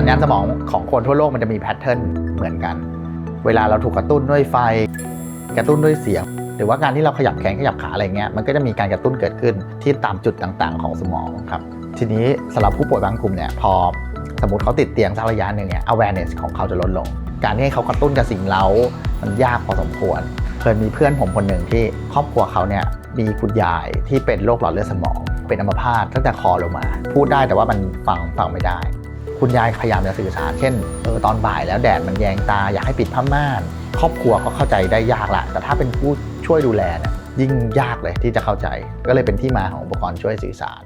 สัญญาณสมองของคนทั่วโลกมันจะมีแพทเทิร์นเหมือนกัน เวลาเราถูกกระตุ้นด้วยไฟ กระตุ้นด้วยเสียง หรือว่าการที่เราขยับแขนขยับขาอะไรเงี้ยมันก็จะมีการกระตุ้นเกิดขึ้นที่ตามจุดต่างๆ ของสมองครับ ทีนี้สำหรับผู้ป่วยบางกลุ่มเนี่ยพอสมมติเขาติดเตียงสักระยะหนึ่งเนี่ย awareness ของเขาจะลดลง การที่ให้เขากระตุ้นกับสิ่งเล้ามันยากพอสมควร เคยมีเพื่อนผมคนหนึ่งที่ครอบครัวเขาเนี่ยมีคุณยายที่เป็นโรคหลอดเลือดสมอง เป็นอัมพาตตั้งแต่คอลงมา พูดได้แต่ว่ามันฟังฟังไม่ได้ คุณยายพยายามจะสื่อสาร เช่นเออตอนบ่ายแล้วแดดมันแยงตาอยากให้ปิดผ้าม่าน ครอบครัวก็เข้าใจได้ยากละ แต่ถ้าเป็นผู้ช่วยดูแลเนี่ยยิ่งยากเลยที่จะเข้าใจ ก็เลยเป็นที่มาของอุปกรณ์ช่วยสื่อสาร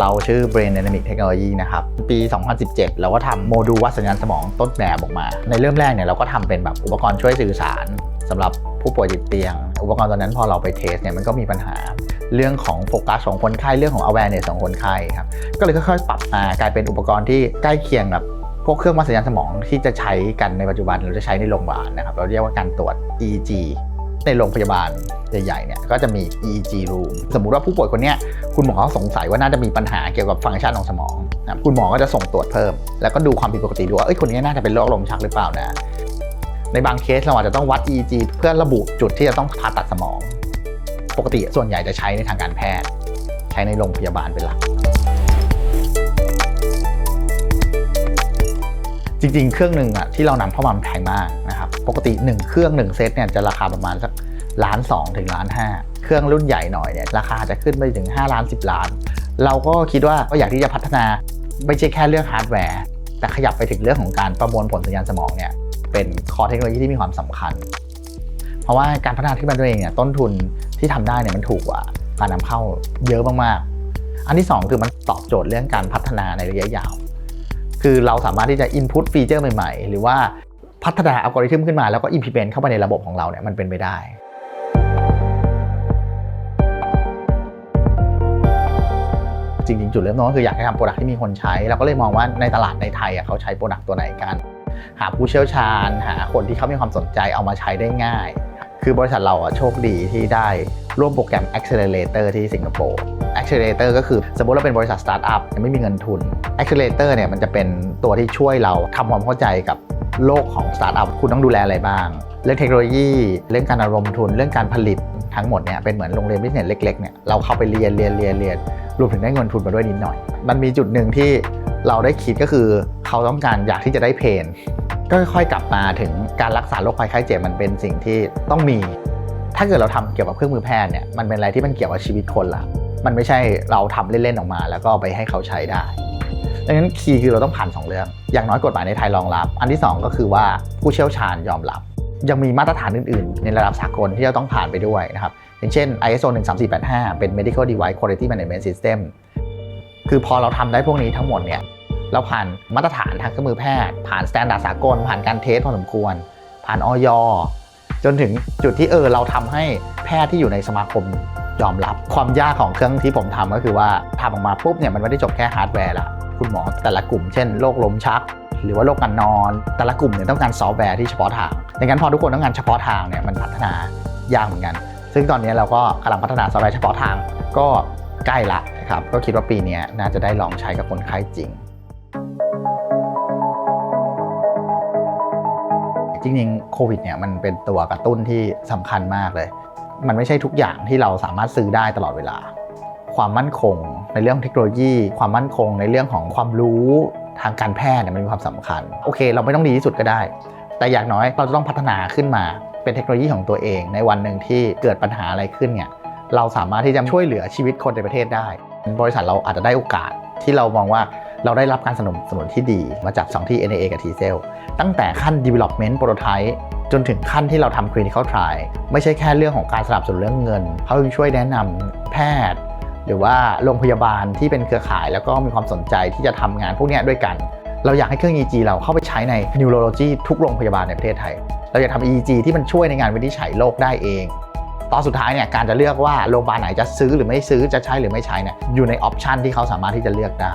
เราชื่อ Brain Dynamic Technology นะครับ ปี 2017 เราก็ทำโมดูลวัดสัญญาณสมองต้นแบบออกมา ในเริ่มแรกเนี่ยเราก็ทำเป็นแบบอุปกรณ์ช่วยสื่อสารสำหรับผู้ป่วยติดเตียง อุปกรณ์ตอนนั้นพอเราไปเทสเนี่ยมันก็มีปัญหาเรื่องของโฟกัสของคนไข้เรื่องของ awareness ของคนไข้ครับก็เลยค่อยๆปรับมากลายเป็นอุปกรณ์ที่ใกล้เคียงกับพวกเครื่องวัดสัญญาณสมองที่จะใช้กันในปัจจุบันเราจะใช้ในโรงพยาบาลนะครับ เราเรียกว่าการตรวจ EEG ในโรงพยาบาลใหญ่ๆเนี่ยก็จะมี EEG room สมมุติว่าผู้ป่วยคนนี้คุณหมอเขาสงสัยว่าน่าจะมีปัญหาเกี่ยวกับฟังก์ชันของสมองนะครับคุณหมอก็จะส่งตรวจเพิ่ม แล้วก็ดูความผิดปกติดูว่าเอ้ยคนนี้น่าจะเป็นโรคลมชักหรือเปล่านะ ในบางเคสเราอาจจะต้องวัด EEG เพื่อระบุจุดที่จะต้องผ่าตัดสมอง ปกติส่วนใหญ่จะใช้ในทางการแพทย์ ใช้ในโรงพยาบาลเป็นหลักจริงๆ เครื่องหนึ่งอะที่เรานำเข้ามาแพงมากนะครับ ปกติ 1 เครื่อง 1 เซตเนี่ยจะราคาประมาณสักล้าน2ถึงล้าน5เครื่องรุ่นใหญ่หน่อยเนี่ยราคาจะขึ้นไปถึง 5 ล้าน 10 ล้าน เราก็คิดว่าก็อยากที่จะพัฒนาไม่ใช่แค่เรื่องฮาร์ดแวร์แต่ขยับไปถึงเรื่องของการประมวลผลสัญญาณสมองเนี่ยเป็นคอเทคโนโลยีที่มีความสำคัญ เพราะว่าการพัฒนาที่มันตัวเองเนี่ยต้นทุนที่ทำได้เนี่ยมันถูกกว่าการนำเข้าเยอะมากๆ อันที่ 2 คือมันตอบโจทย์เรื่องการพัฒนาในระยะยาว คือเราสามารถที่จะ input ฟีเจอร์ใหม่ ๆ หรือว่า พัฒนาอัลกอริทึมขึ้นมาแล้วก็ implement เข้าไปในระบบของเราเนี่ยมันเป็นไปได้จริงๆจุดเริ่มต้นก็คืออยากให้ทำโปรดักที่มีคนใช้ เราก็เลยมองว่าในตลาดในไทยเขาใช้โปรดักตัวไหนกัน หาผู้เชี่ยวชาญ หาคนที่เขามีความสนใจเอามาใช้ได้ง่าย คือบริษัทเราโชคดีที่ได้ร่วมโปรแกรม Accelerator ที่สิงคโปร์ Accelerator ก็คือสมมติเราเป็นบริษัทสตาร์ทอัพยังไม่มีเงินทุน Accelerator เนี่ยมันจะเป็นตัวที่ช่วยเราทำความเข้าใจกับ โลกของสตาร์ทอัพคุณต้องดูแลอะไรบ้าง เรื่องเทคโนโลยี เรื่องการอาระดมทุน เรื่องการผลิตทั้งหมดเนี่ยเป็นเหมือนโรงเรียนบิสเนสเล็กๆเนี่ยเราเข้าไปเรียนเรียนเรียนเรียนรวมถึงได้เงินทุนมาด้วยนิดหน่อย มันมีจุดหนึ่งที่เราได้คิดก็คือเขาต้องการอยากที่จะได้เพนก็ค่อยๆกลับมาถึงการรักษาโรคภัยไข้เจ็บมันเป็นสิ่งที่ต้องมี ถ้าเกิดเราทำเกี่ยวกับเครื่องมือแพทย์เนี่ยมันเป็นอะไรที่มันเกี่ยวกับชีวิตคนละมันไม่ใช่เราทำเล่นๆออกมา แล้วก็ไปให้เขาใช้ได้ ดังนั้นคีย์คือเราต้องผ่าน 2 เรื่อง อย่างน้อยกฎหมายในไทยรองรับ อันที่ 2 ก็คือว่าผู้เชี่ยวชาญยอมรับ ยังมีมาตรฐานอื่น ๆ ในระดับสากลที่เราต้องผ่านไปด้วยนะครับ อย่างเช่น ISO 13485 เป็น Medical Device Quality Management System คือพอเราทำได้พวกนี้ทั้งหมดเนี่ยเราผ่านมาตรฐานทางเครื่องมือแพทย์ ผ่านสแตนดาร์ดสากล ผ่านการเทสพอสมควร ผ่านออยจนถึงจุดที่เออเราทำให้แพทย์ที่อยู่ในสมาคม ยอมรับความยากของเครื่องที่ผมทำก็คือว่าทำออกมาปุ๊บเนี่ยมันไม่ได้จบแค่ฮาร์ดแวร์ละคุณหมอแต่ละกลุ่มเช่นโรคลมชัก หรือว่าโรคการนอน แต่ละกลุ่มเนี่ยต้องการซอฟต์แวร์ที่เฉพาะทางดังนั้นพอทุกคนต้องการเฉพาะทางเนี่ยมันพัฒนายากเหมือนกัน ซึ่งตอนนี้เราก็กำลังพัฒนาซอฟต์แวร์เฉพาะทางก็ใกล้ละนะครับก็คิดว่าปีนี้น่าจะได้ลองใช้กับคนไข้จริง จริงๆโควิดเนี่ยมันเป็นตัวกระตุ้นที่สำคัญมากเลย มันไม่ใช่ทุกอย่างที่เราสามารถซื้อได้ตลอดเวลา ความมั่นคง ในเรื่องเทคโนโลยี ความมั่นคง ในเรื่องของความรู้ทางการแพทย์เนี่ยมันมีความสำคัญ โอเค เราไม่ต้องดีที่สุดก็ได้ แต่อย่างน้อยเราจะต้องพัฒนาขึ้นมาเป็นเทคโนโลยีของตัวเอง ในวันหนึ่งที่เกิดปัญหาอะไรขึ้นเนี่ยเราสามารถที่จะช่วยเหลือชีวิตคนในประเทศได้ บริษัทเราอาจจะได้โอกาสที่เรามองว่าเราได้รับการสนับสนุนที่ดีมาจากสองที่ NAA กับ T-Cell ตั้งแต่ขั้น development prototype จนถึงขั้นที่เราทำ clinical trial ไม่ใช่แค่เรื่องของการสนับสนุนเรื่องเงิน เขาช่วยแนะนำแพทย์ หรือว่าโรงพยาบาลที่เป็นเครือข่าย แล้วก็มีความสนใจที่จะทำงานพวกนี้ด้วยกัน เราอยากให้เครื่อง EEG เราเข้าไปใช้ใน neurology ทุกโรงพยาบาลในประเทศไทย เราอยากทำ EEG ที่มันช่วยในงานวินิจฉัยโรคได้เองตอนสุดท้ายเนี่ยการจะเลือกว่าโรงพยาบาลไหนจะซื้อหรือไม่ซื้อจะใช้หรือไม่ใช้เนี่ยอยู่ในออปชันที่เขาสามารถที่จะเลือกได้